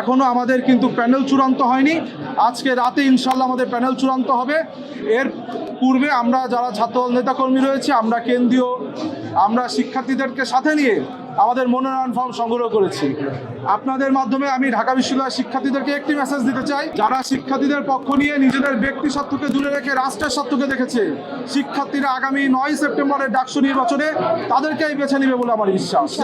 এখনও আমাদের কিন্তু প্যানেল চূড়ান্ত হয়নি। আজকে রাতে ইনশাল্লাহ আমাদের প্যানেল চূড়ান্ত হবে। এর পূর্বে আমরা যারা ছাত্রদল নেতাকর্মী রয়েছে, আমরা কেন্দ্রীয়, আমরা শিক্ষার্থীদেরকে সাথে নিয়ে আমাদের মনোনয়ন ফর্ম সংগ্রহ করেছি। আপনাদের মাধ্যমে আমি ঢাকা বিশ্ববিদ্যালয়ের শিক্ষার্থীদেরকে একটি মেসেজ দিতে চাই। যারা শিক্ষার্থীদের পক্ষ নিয়ে নিজেদের ব্যক্তি স্বার্থকে দূরে রেখে রাষ্ট্রের স্বার্থকে দেখেছে, শিক্ষার্থীরা আগামী নয় সেপ্টেম্বরের ডাকসু নির্বাচনে তাদেরকেই বেছে নেবে বলে আমার বিশ্বাস।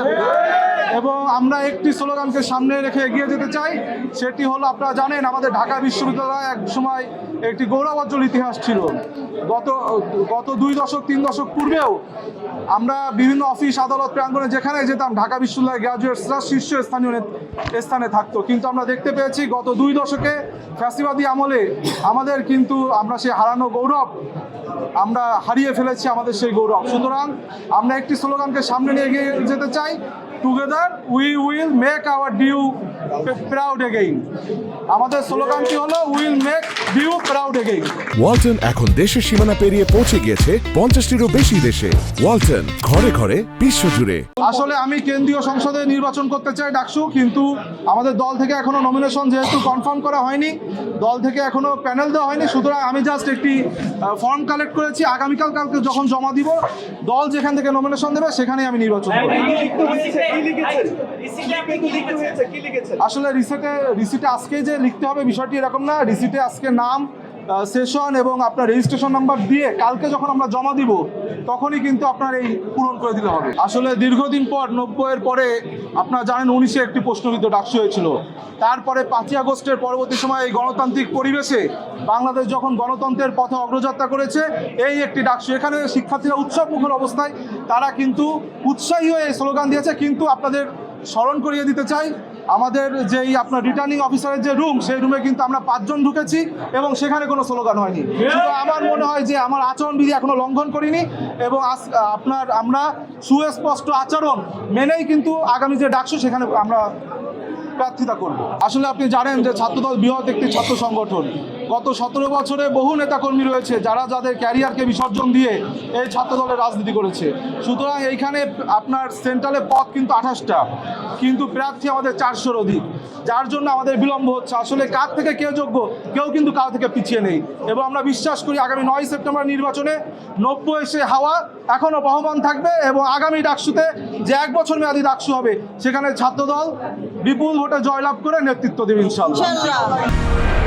এবং আমরা একটি স্লোগানকে সামনে রেখে এগিয়ে যেতে চাই। সেটি হলো, আপনারা জানেন, আমাদের ঢাকা বিশ্ববিদ্যালয় এক সময় একটি গৌরবোজ্জ্বল ইতিহাস ছিল। গত গত দুই দশক, তিন দশক পূর্বেও আমরা বিভিন্ন অফিস, আদালত, প্রাঙ্গণে যেখানে যেতাম, ঢাকা বিশ্ববিদ্যালয় গ্রাজুয়েটসরা শীর্ষ স্থানীয় নেত- স্থানে থাকতো। কিন্তু আমরা দেখতে পেয়েছি গত দুই দশকে ফ্যাসিবাদী আমলে আমাদের কিন্তু আমরা সেই হারানো গৌরব, আমরা হারিয়ে ফেলেছি আমাদের সেই গৌরব। সুতরাং আমরা একটি স্লোগানকে সামনে নিয়ে এগিয়ে যেতে চাই together we will make our due proud again আমাদের স্লোগানটি হলো will make due proud again Walton এখন দেশের সীমানা পেরিয়ে পৌঁছে গিয়েছে পঞ্চাশটিরও বেশি দেশে। ওয়ালটন ঘরে ঘরে বিশ্বজুড়ে। আসলে আমি কেন্দ্রীয় সংসদে নির্বাচন করতে চাই ডাকসু কিন্তু আমাদের দল থেকে এখনও নমিনেশন যেহেতু কনফার্ম করা হয়নি দল থেকে এখনও প্যানেল দেওয়া হয়নি সুতরাং আমি জাস্ট একটি ফর্ম কালেক্ট করেছি আগামীকাল কালকে যখন জমা দিব দল যেখান থেকে নমিনেশন দেবে সেখানেই আমি নির্বাচন করব। আসলে রিসিটে রিসিটে আজকে যে লিখতে হবে বিষয়টি এরকম না রিসিটে আজকে নাম সেশন এবং আপনার রেজিস্ট্রেশন নাম্বার দিয়ে কালকে যখন আমরা জমা দিব, তখনই কিন্তু আপনার এই পূরণ করে দিলে হবে। আসলে দীর্ঘদিন পর নব্বইয়ের পরে, আপনারা জানেন উনিশে একটি প্রশ্নবিদ্ধ ডাকসু হয়েছিল। তারপরে পাঁচই আগস্টের পরবর্তী সময় এই গণতান্ত্রিক পরিবেশে বাংলাদেশ যখন গণতন্ত্রের পথে অগ্রযাত্রা করেছে, এই একটি ডাকসু, এখানে শিক্ষার্থীরা উৎসব মুখর অবস্থায়, তারা কিন্তু উৎসাহী হয়ে স্লোগান দিয়েছে। কিন্তু আপনাদের স্মরণ করিয়ে দিতে চাই আমাদের যেই আপনার রিটার্নিং অফিসারের যে রুম সেই রুমে কিন্তু আমরা পাঁচজন ঢুকেছি এবং সেখানে কোনো স্লোগান হয়নি। শুধু আমার মনে হয় যে আমার আচরণবিধি এখনও লঙ্ঘন করিনি এবং আপনার, আমরা সুস্পষ্ট আচরণ মেনেই কিন্তু আগামী যে ডাকসু, সেখানে আমরা প্রার্থিতা করব। আসলে আপনি জানেন যে ছাত্রদল বৃহৎ একটি ছাত্র সংগঠন। গত সতেরো বছরে বহু নেতাকর্মী রয়েছে যারা যাদের ক্যারিয়ারকে বিসর্জন দিয়ে এই ছাত্রদলের রাজনীতি করেছে। সুতরাং এইখানে আপনার সেন্ট্রালে পথ কিন্তু আঠাশটা। কিন্তু প্রার্থী আমাদের চারশোর অধিক। যার জন্য আমাদের বিলম্ব হচ্ছে। আসলে কার থেকে কেউ যোগ্য, কেউ কিন্তু কার থেকে পিছিয়ে নেই। এবং আমরা বিশ্বাস করি আগামী নয় সেপ্টেম্বর নির্বাচনে নব্বই এসে হাওয়া এখনও বহমান থাকবে এবং আগামী ডাকসুতে যে এক বছর মেয়াদী ডাকসু হবে, সেখানে ছাত্রদল বিপুল ভোটে জয়লাভ করে নেতৃত্ব দেবে ইনশাল্লাহ